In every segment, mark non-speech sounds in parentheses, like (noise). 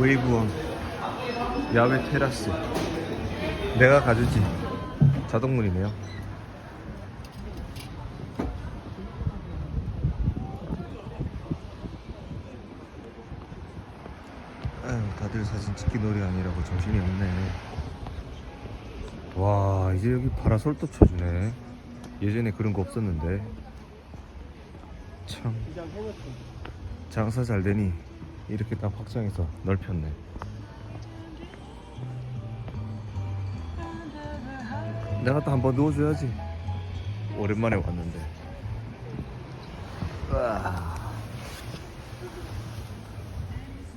웨이브원 야외 테라스. 내가 가주지. 자동문이네요. 다들 사진 찍기 놀이 아니라고 정신이 없네. 와 이제 여기 파라솔도 쳐주네. 예전에 그런 거 없었는데. 참. 장사 잘 되니 이렇게 딱 확장해서 넓혔네. 내가 또 한번 누워줘야지. 오랜만에 왔는데. 으아.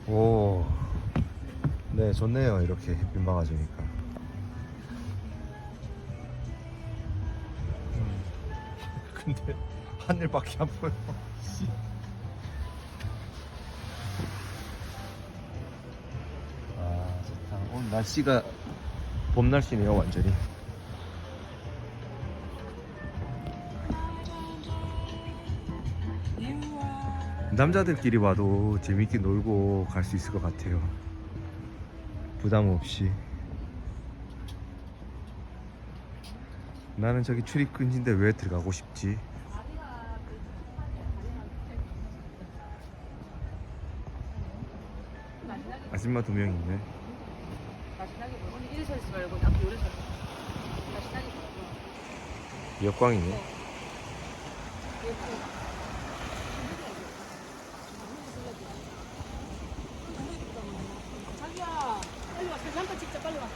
오, 네 좋네요 이렇게 햇빛 막아주니까. 음. (laughs) 근데 하늘밖에 안 보여 날씨가 봄 날씨네요 완전히. 남자들끼리 와도 재밌게 놀고 갈 수 있을 것 같아요. 부담 없이. 나는 저기 출입금지인데 왜 들어가고 싶지? 아줌마 두 명 있네 맛있게 먹어. 언니 이리 서 있지 말고 앞에 오래 서. 맛있게 먹어. 역광이네 예쁘다. 자기야, 빨리 와. 사진 한번 찍자. 빨리 와.